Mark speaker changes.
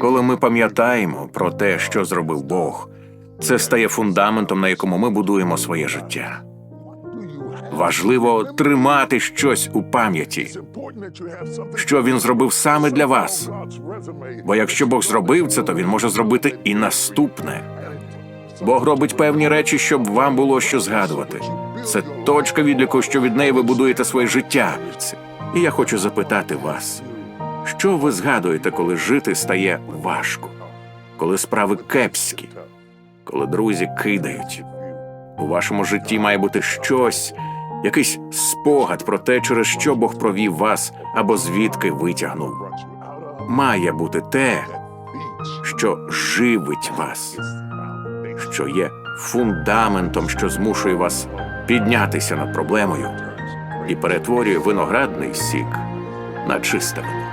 Speaker 1: Коли ми пам'ятаємо про те, що зробив Бог, це стає фундаментом, на якому ми будуємо своє життя. Важливо тримати щось у пам'яті, що він зробив саме для вас. Бо якщо Бог зробив це, то він може зробити і наступне. Бог робить певні речі, щоб вам було що згадувати. Це точка відліку, що від неї ви будуєте своє життя. І я хочу запитати вас, що ви згадуєте, коли жити стає важко, коли справи кепські, коли друзі кидають? У вашому житті має бути щось, якийсь спогад про те, через що Бог провів вас або звідки витягнув. Має бути те, що живить вас, що є фундаментом, що змушує вас піднятися над проблемою і перетворює виноградний сік на чисте вино.